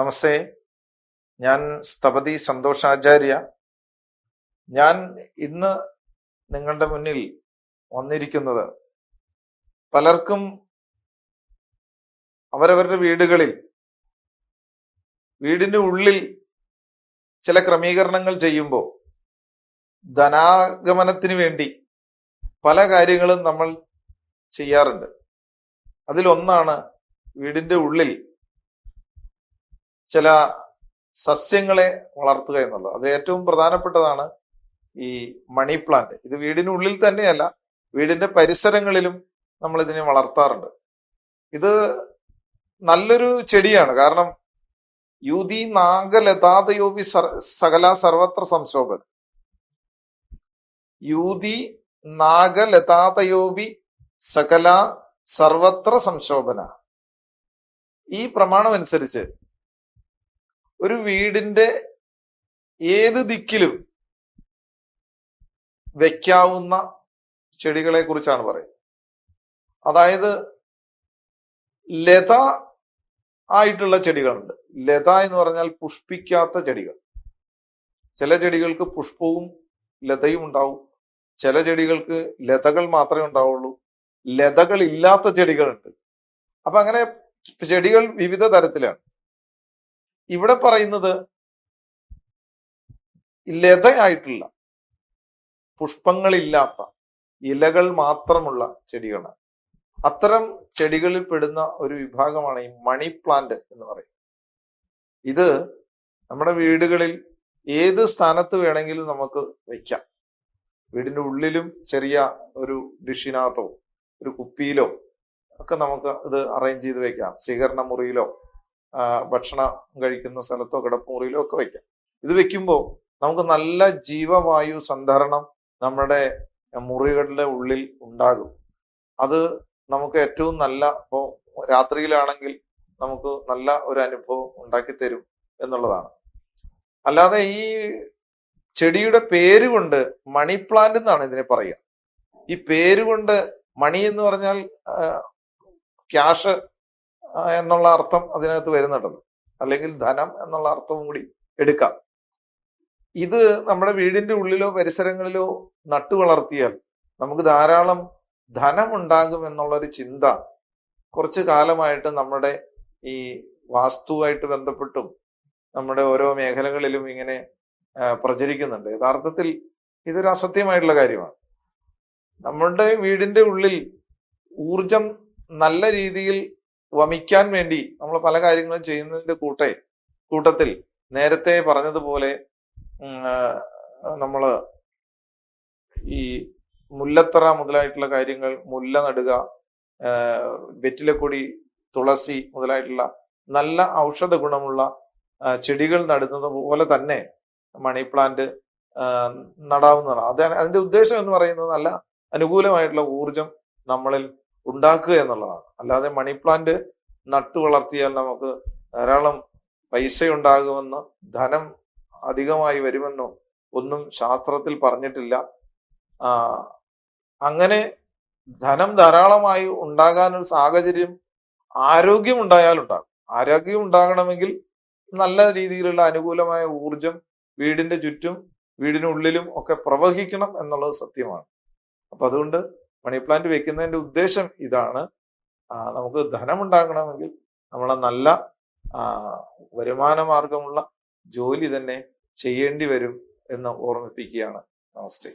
നമസ്തേ. ഞാൻ സ്ഥപതി സന്തോഷാചാര്യ. ഞാൻ ഇന്ന് നിങ്ങളുടെ മുന്നിൽ വന്നിരിക്കുന്നത് പലർക്കും അവരവരുടെ വീടുകളിൽ വീടിന്റെ ഉള്ളിൽ ചില ക്രമീകരണങ്ങൾ ചെയ്യുമ്പോൾ ധനാഗമനത്തിന് വേണ്ടി പല കാര്യങ്ങളും നമ്മൾ ചെയ്യാറുണ്ട്. അതിലൊന്നാണ് വീടിന്റെ ഉള്ളിൽ ചില സസ്യങ്ങളെ വളർത്തുക എന്നുള്ളത്. അത് ഏറ്റവും പ്രധാനപ്പെട്ടതാണ് ഈ മണി പ്ലാന്റ്. ഇത് വീടിനുള്ളിൽ തന്നെയല്ല വീടിന്റെ പരിസരങ്ങളിലും നമ്മൾ ഇതിനെ വളർത്താറുണ്ട്. ഇത് നല്ലൊരു ചെടിയാണ്. കാരണം യുതി നാഗലതാതയോപി സകല സർവത്ര സംശോഭൻ യൂതി നാഗലതാതയോപി സകല സർവത്ര സംശോഭന. ഈ പ്രമാണം അനുസരിച്ച് ഒരു വീടിന്റെ ഏത് ദിക്കിലും വെക്കാവുന്ന ചെടികളെ കുറിച്ചാണ് പറയുന്നത്. അതായത് ലത ആയിട്ടുള്ള ചെടികളുണ്ട്. ലത എന്ന് പറഞ്ഞാൽ പുഷ്പിക്കാത്ത ചെടികൾ. ചില ചെടികൾക്ക് പുഷ്പവും ലതയും ഉണ്ടാവും. ചില ചെടികൾക്ക് ലതകൾ മാത്രമേ ഉണ്ടാവുള്ളൂ. ലതകൾ ഇല്ലാത്ത ചെടികളുണ്ട്. അപ്പൊ അങ്ങനെ ചെടികൾ വിവിധ തരത്തിലാണ്. ഇവിടെ പറയുന്നത് ലതയായിട്ടുള്ള പുഷ്പങ്ങളില്ലാത്ത ഇലകൾ മാത്രമുള്ള ചെടികളാണ്. അത്തരം ചെടികളിൽ പെടുന്ന ഒരു വിഭാഗമാണ് ഈ മണി പ്ലാന്റ് എന്ന് പറയുന്നത്. ഇത് നമ്മുടെ വീടുകളിൽ ഏത് സ്ഥാനത്ത് വേണമെങ്കിലും നമുക്ക് വയ്ക്കാം വീടിന്റെ ഉള്ളിലും ചെറിയ ഒരു ഡിഷിനകത്തോ ഒരു കുപ്പിയിലോ ഒക്കെ നമുക്ക് ഇത് അറേഞ്ച് ചെയ്ത് വെക്കാം. സ്വീകരണ മുറിയിലോ ഭക്ഷണം കഴിക്കുന്ന സ്ഥലത്തോ കിടപ്പുമുറിയിലോ ഒക്കെ വെക്കാം. ഇത് വെക്കുമ്പോൾ നമുക്ക് നല്ല ജീവവായു സന്ധരണം നമ്മുടെ മുറികളുടെ ഉള്ളിൽ ഉണ്ടാകും. അത് നമുക്ക് ഏറ്റവും നല്ല ഇപ്പോൾ രാത്രിയിലാണെങ്കിൽ നമുക്ക് നല്ല ഒരു അനുഭവം ഉണ്ടാക്കി തരും എന്നുള്ളതാണ്. അല്ലാതെ ഈ ചെടിയുടെ പേര് കൊണ്ട് മണി പ്ലാന്റ് എന്നാണ് ഇതിനെ പറയുക. ഈ പേര് കൊണ്ട് മണി എന്ന് പറഞ്ഞാൽ ക്യാഷ് എന്നുള്ള അർത്ഥം അതിനകത്ത് വരുന്നുണ്ടല്ലോ. അല്ലെങ്കിൽ ധനം എന്നുള്ള അർത്ഥവും കൂടി എടുക്കാം. ഇത് നമ്മുടെ വീടിന്റെ ഉള്ളിലോ പരിസരങ്ങളിലോ നട്ടു വളർത്തിയാൽ നമുക്ക് ധാരാളം ധനം ഉണ്ടാകും എന്നുള്ളൊരു ചിന്ത കുറച്ചു കാലമായിട്ട് നമ്മുടെ ഈ വാസ്തുവായിട്ട് ബന്ധപ്പെട്ടും നമ്മുടെ ഓരോ മേഖലകളിലും ഇങ്ങനെ പ്രചരിക്കുന്നുണ്ട്. യഥാർത്ഥത്തിൽ ഇതൊരു അസത്യമായിട്ടുള്ള കാര്യമാണ്. നമ്മളുടെ വീടിന്റെ ഉള്ളിൽ ഊർജം നല്ല രീതിയിൽ വമിക്കാൻ വേണ്ടി നമ്മൾ പല കാര്യങ്ങളും ചെയ്യുന്നതിന്റെ കൂട്ടെ കൂട്ടത്തിൽ നേരത്തെ പറഞ്ഞതുപോലെ നമ്മൾ ഈ മുല്ലത്തറ മുതലായിട്ടുള്ള കാര്യങ്ങൾ മുല്ല നടുക വെറ്റിലക്കൊടി തുളസി മുതലായിട്ടുള്ള നല്ല ഔഷധ ഗുണമുള്ള ചെടികൾ നടുന്നത് പോലെ തന്നെ മണി പ്ലാന്റ് നടാവുന്നതാണ്. അത് അതിന്റെ ഉദ്ദേശം എന്ന് പറയുന്നത് നല്ല അനുകൂലമായിട്ടുള്ള ഊർജം നമ്മളിൽ ഉണ്ടാക്കുക എന്നുള്ളതാണ്. അല്ലാതെ മണി പ്ലാന്റ് നട്ടു വളർത്തിയാൽ നമുക്ക് ധാരാളം പൈസ ഉണ്ടാകുമെന്ന് ധനം അധികമായി വരുമെന്നോ ഒന്നും ശാസ്ത്രത്തിൽ പറഞ്ഞിട്ടില്ല. അങ്ങനെ ധനം ധാരാളമായി ഉണ്ടാകാനൊരു സാഹചര്യം ആരോഗ്യം ഉണ്ടായാൽ ഉണ്ടാകും. ആരോഗ്യം ഉണ്ടാകണമെങ്കിൽ നല്ല രീതിയിലുള്ള അനുകൂലമായ ഊർജം വീടിന്റെ ചുറ്റും വീടിനുള്ളിലും ഒക്കെ പ്രവഹിക്കണം എന്നുള്ളത് സത്യമാണ്. അപ്പൊ അതുകൊണ്ട് മണി പ്ലാന്റ് വെക്കുന്നതിന്റെ ഉദ്ദേശം ഇതാണ്. നമുക്ക് ധനം ഉണ്ടാകണമെങ്കിൽ നമ്മളെ നല്ല വരുമാന മാർഗമുള്ള ജോലി തന്നെ ചെയ്യേണ്ടി വരും എന്ന് ഓർമ്മിപ്പിക്കുകയാണ് നമസ്തേ.